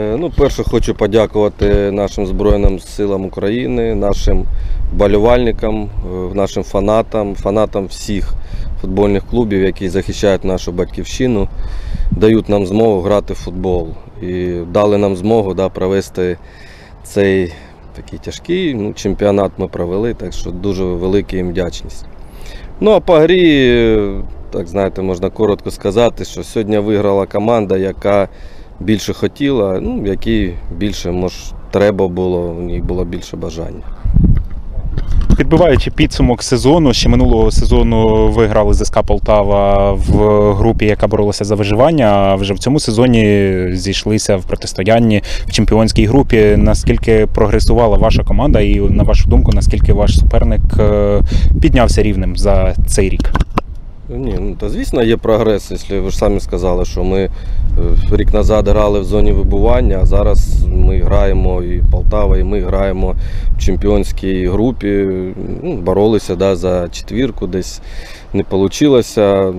Е, Ну, перше хочу подякувати нашим Збройним силам України, нашим болівальникам, е, нашим фанатам, фанатам всіх футбольних клубів, які захищають нашу батьківщину, дають нам змогу грати в футбол. І дали нам змогу да, провести цей такий тяжкий ну, чемпіонат ми провели, так що дуже велика їм вдячність. Ну а по грі, е, так знаєте, можна коротко сказати, що сьогодні виграла команда, яка більше хотіла, ну, якій більше може, треба було, у них було більше бажання. Підбиваючи підсумок сезону, ще минулого сезону ви грали з СК Полтава в групі, яка боролася за виживання. А вже в цьому сезоні зійшлися в протистоянні в чемпіонській групі. Наскільки прогресувала ваша команда, і на вашу думку, наскільки ваш суперник е, піднявся рівнем за цей рік? Ні, ну та звісно є прогрес, якщо ви ж самі сказали, що ми е, рік назад грали в зоні вибування, а зараз ми граємо і Полтава, і ми граємо в чемпіонській групі. Ну, боролися да, за четвірку, десь не вийшло.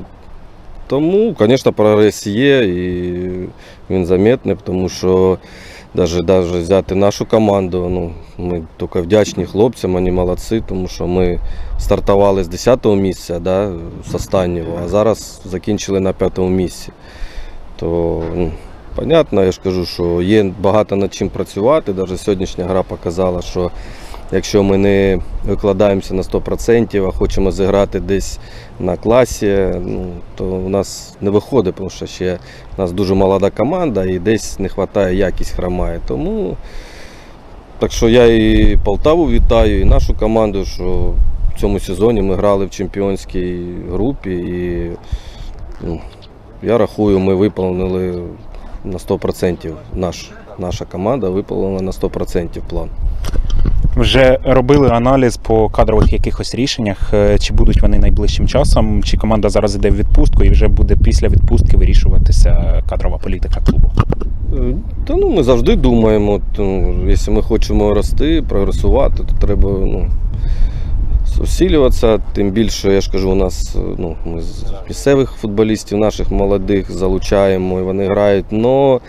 Тому, звісно, прогрес є і він замітний, тому що навіть, даже взяти нашу команду, ну, ми тільки вдячні хлопцям, вони молодці, тому що ми стартували з 10-го місця, да, з останнього, а зараз закінчили на 5-му місці. То, ну, понятно, я ж кажу, що є багато над чим працювати. Навіть сьогоднішня гра показала, що якщо ми не викладаємося на 100%, а хочемо зіграти десь на класі, ну, то у нас не виходить, тому що ще у нас дуже молода команда і десь не вистачає, якість хромає. Тому так що я і Полтаву вітаю, і нашу команду, що в цьому сезоні ми грали в чемпіонській групі і ну, я рахую, ми виповнили на 100%. Наш, наша команда виповнила на 100% план. Вже робили аналіз по кадрових якихось рішеннях, е, чи будуть вони найближчим часом, чи команда зараз йде в відпустку і вже буде після відпустки вирішуватися кадрова політика клубу. Е, Та ну ми завжди думаємо, якщо ми хочемо рости, прогресувати, то треба ну, усилюватися. Тим більше, я ж кажу, у нас е, ну, ми з місцевих футболістів наших молодих залучаємо і вони грають. Но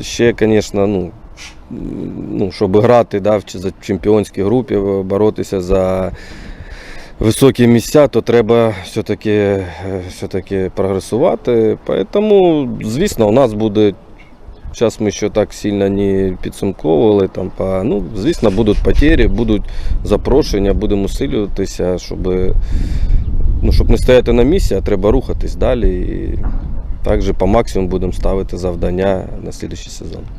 ще, звісно, ну, ну, щоб грати да, в чемпіонській групі, боротися за високі місця, то треба все-таки, е, все-таки прогресувати. Тому, звісно, у нас буде. Зараз ми ще так сильно не підсумковували. Там, по, ну, звісно, будуть потери, будуть запрошення, будемо усилюватися, щоб, ну, щоб не стояти на місці, а треба рухатись далі. І також по максимуму будемо ставити завдання на наступний сезон.